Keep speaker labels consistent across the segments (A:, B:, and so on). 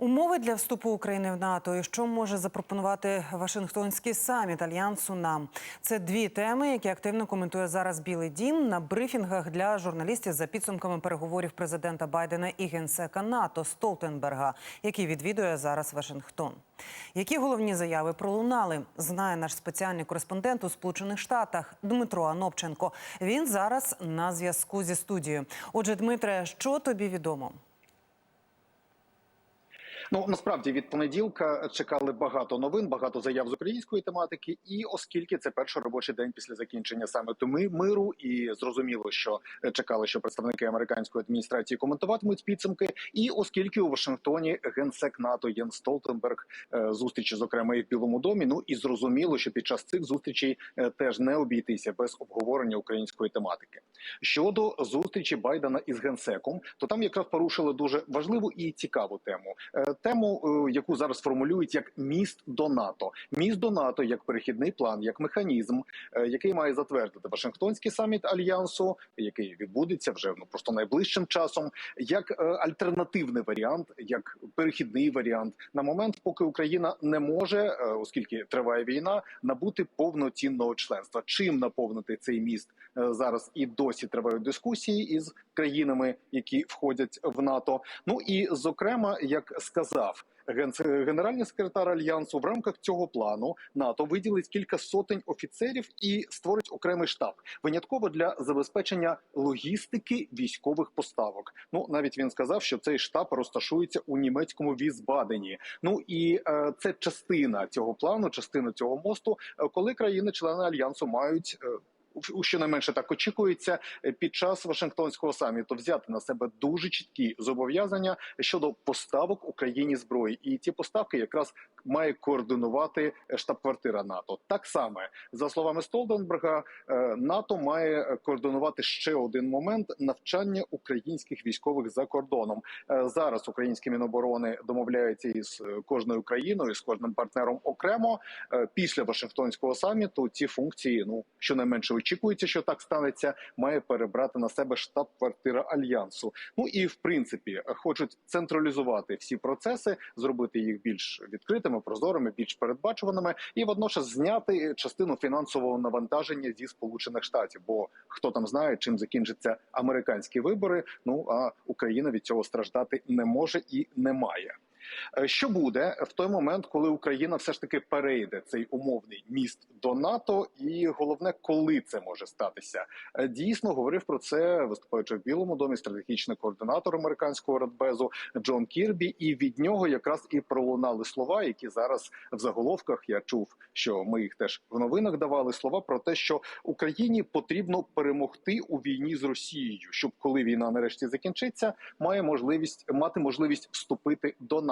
A: Умови для вступу України в НАТО і що може запропонувати Вашингтонський саміт альянсу нам це дві теми, які активно коментує зараз Білий Дім на брифінгах для журналістів за підсумками переговорів президента Байдена і генсека НАТО Столтенберга, який відвідує зараз Вашингтон. Які головні заяви пролунали? Знає наш спеціальний кореспондент у Сполучених Штатах Дмитро Анопченко. Він зараз на зв'язку зі студією. Отже, Дмитре, що тобі відомо?
B: Ну насправді від понеділка чекали багато новин, багато заяв з української тематики. І оскільки це перший робочий день після закінчення саміту ми миру, і зрозуміло, що чекали, що представники американської адміністрації коментуватимуть підсумки. І оскільки у Вашингтоні генсек НАТО Єн Столтенберг е, зустрічі, зокрема і в Білому домі. Ну і зрозуміло, що під час цих зустрічей е, теж не обійтися без обговорення української тематики. Щодо зустрічі Байдена із генсеком, то там якраз порушили дуже важливу і цікаву тему. Тему, е, яку зараз формулюють як міст до НАТО, міст до НАТО як перехідний план, як механізм, е, який має затвердити Вашингтонський саміт альянсу, який відбудеться вже ну просто найближчим часом, як е, альтернативний варіант, як перехідний варіант на момент, поки Україна не може, оскільки триває війна, набути повноцінного членства. Чим наповнити цей міст зараз і досі тривають дискусії із країнами, які входять в НАТО. Ну і зокрема, як сказав ген- генеральний секретар альянсу, в рамках цього плану НАТО виділить кілька сотень офіцерів і створить окремий штаб винятково для забезпечення логістики військових поставок. Ну навіть він сказав, що цей штаб розташується у німецькому Візбадені. Ну і е, це частина цього плану, частина цього мосту, е, коли країни-члени альянсу мають. У- щонайменше так очікується е, під час Вашингтонського саміту взяти на себе дуже чіткі зобов'язання щодо поставок Україні зброї, і ці поставки якраз має координувати штаб-квартира НАТО. Так само за словами Столтенберга, е, НАТО має координувати ще один момент навчання українських військових за кордоном. Е, Зараз українські міноборони домовляються із е, кожною країною, з кожним партнером окремо. Після Вашингтонського саміту ці функції, ну щонайменше очікується, що так станеться, має перебрати на себе штаб-квартира альянсу. Ну і в принципі хочуть централізувати всі процеси, зробити їх більш відкритими, прозорими, більш передбачуваними, і водночас зняти частину фінансового навантаження зі сполучених штатів. Бо хто там знає, чим закінчаться американські вибори. Ну а Україна від цього страждати не може і не має. Е, Що буде в той момент, коли Україна все ж таки перейде цей умовний міст до НАТО, і головне, коли це може статися? Е, Дійсно говорив про це, виступаючи в Білому домі, стратегічний координатор американського радбезу Джон Кірбі, і від нього якраз і пролунали слова, які зараз в заголовках я чув, що ми їх теж в новинах давали слова про те, що Україні потрібно перемогти у війні з Росією, щоб коли війна нарешті закінчиться, має можливість мати можливість вступити до НАТО.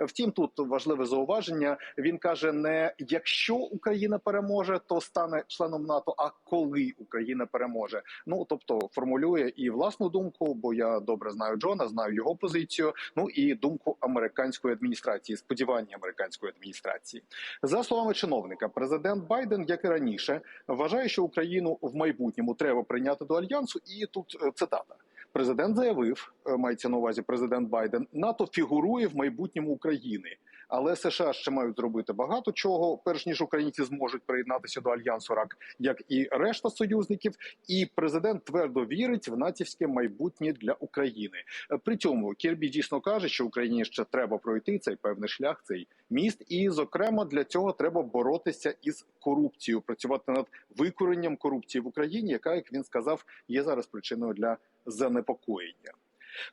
B: Втім, тут важливе зауваження. Він каже: не якщо Україна переможе, то стане членом НАТО, а коли Україна переможе. Ну тобто формулює і власну думку, бо я добре знаю Джона, знаю його позицію. Ну і думку американської адміністрації, сподівання американської адміністрації. За словами чиновника, президент Байден, як і раніше, вважає, що Україну в майбутньому треба прийняти до альянсу. І тут е, цитата. Президент заявив, е, мається на увазі президент Байден, НАТО фігурує в майбутньому України, але США ще мають зробити багато чого, перш ніж українці зможуть приєднатися до альянсу РАК, як і решта союзників. І президент твердо вірить в натівське майбутнє для України. При цьому Кірбі дійсно каже, що Україні ще треба пройти цей певний шлях, цей міст, і зокрема для цього треба боротися із корупцією, працювати над викоренням корупції в Україні, яка, як він сказав, є зараз причиною для занепокоєння.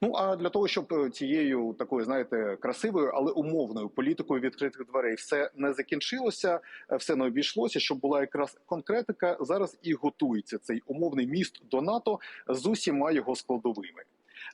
B: Ну а для того, щоб е, цією такою, знаєте, красивою, але умовною політикою відкритих дверей все не закінчилося, е, все не обійшлося, щоб була якраз конкретика. Зараз і готується цей умовний міст до НАТО з усіма його складовими.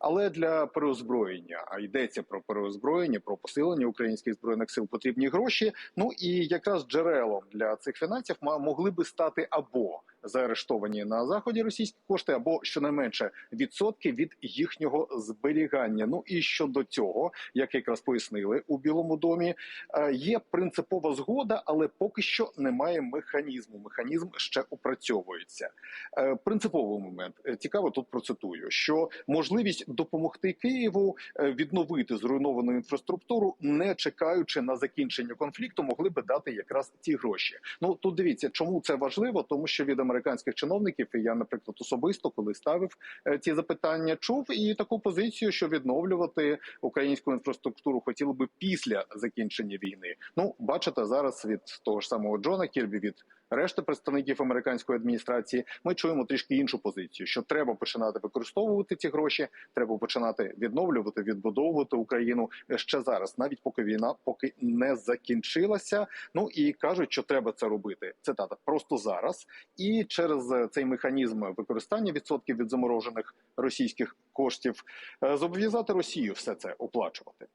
B: Але для переозброєння а йдеться про переозброєння, про посилення українських збройних сил потрібні гроші. Ну і якраз джерелом для цих фінансів могли би стати або заарештовані на заході російські кошти, або щонайменше відсотки від їхнього зберігання. Ну і щодо цього, як якраз пояснили у Білому домі, е, є принципова згода, але поки що немає механізму. Механізм ще опрацьовується. Е, Принциповий момент Е, цікаво тут процитую, що можливість допомогти Києву е, відновити зруйновану інфраструктуру, не чекаючи на закінчення конфлікту, могли би дати якраз ці гроші. Ну тут дивіться, чому це важливо, тому що від американських чиновників і я, наприклад, особисто коли ставив е, ці запитання, чув і таку позицію, що відновлювати українську інфраструктуру хотіли би після закінчення війни. Ну бачите, зараз від того ж самого Джона Кірбі від. Решти представників американської адміністрації ми чуємо трішки іншу позицію: що треба починати використовувати ці гроші, треба починати відновлювати, відбудовувати Україну ще зараз, навіть поки війна поки не закінчилася. Ну і кажуть, що треба це робити. Цитата просто зараз. І через е, цей механізм використання відсотків від заморожених російських коштів е, зобов'язати Росію все це оплачувати.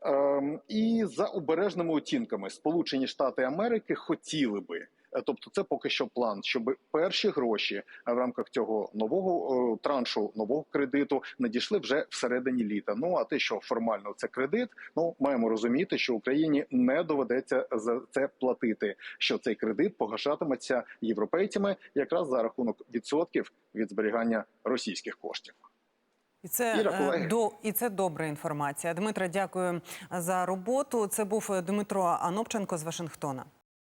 B: Ем, І за обережними оцінками, Сполучені Штати Америки хотіли би. Е, Тобто, це поки що план, щоб перші гроші е, в рамках цього нового е, траншу, нового кредиту надійшли вже всередині літа. Ну а те, що формально це кредит, ну маємо розуміти, що Україні не доведеться за це платити. Що цей кредит погашатиметься європейцями якраз за рахунок відсотків від зберігання російських коштів.
A: І це
B: Іра,
A: до і це добра інформація. Дмитре, дякую за роботу. Це був Дмитро Анопченко з Вашингтона.